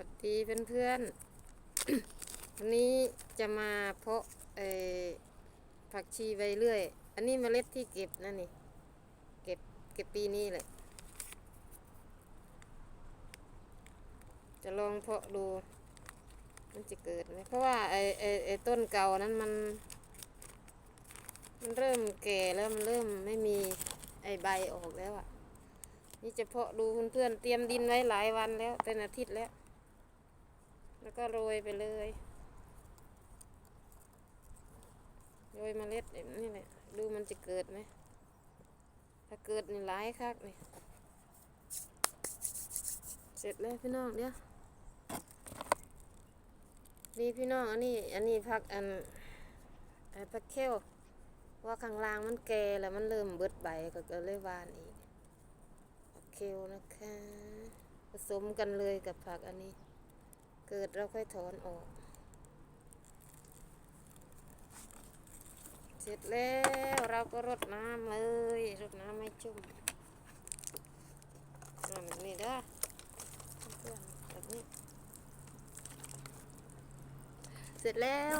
วัสดีเพื่อนๆวันนี้จะมาเพาะเอผักชีใบเลื่อย อันนี้เมล็ดที่เก็บนั่นนี่เก็บเก็บปีนี้แหละ จะลองเพาะดู มันจะเกิดไหมเพราะว่าไอ้ไอ้ไอ้ต้นเก่านั้นมัน มันเริ่มแก่แล้วมันเริ่มไม่มีไอ้ใบออกแล้วอะ่ะนี่จะเพาะดูเพื่อนๆเตรียมดินไว้หลายวันแล้วเป็นอาทิตย์แล้ว แล้วก็โรยไปเลย โรยเมล็ดแบบนี่แหละ ดูมันจะเกิดไหม ถ้าเกิดนี่หลายคักนี่ เสร็จแล้วพี่น้องเดี๋ยวนี่พี่น้องอันนี้ อันนี้พักอันไอ้พักเขียวว่าข้างล่างมันแก่แล้วมันเริ่มเบิดใบก็เลยหวานอีกผักเขียวนะคะ ผสมกันเลยกับผักอันนี้ เกิดเราค่อยถอนออก เสร็จแล้วเราก็รดน้ำเลยรดน้ำไม่ชุ่มทำแบบนี้ด้เพื่อนแบบนี้ เสร็จแล้ว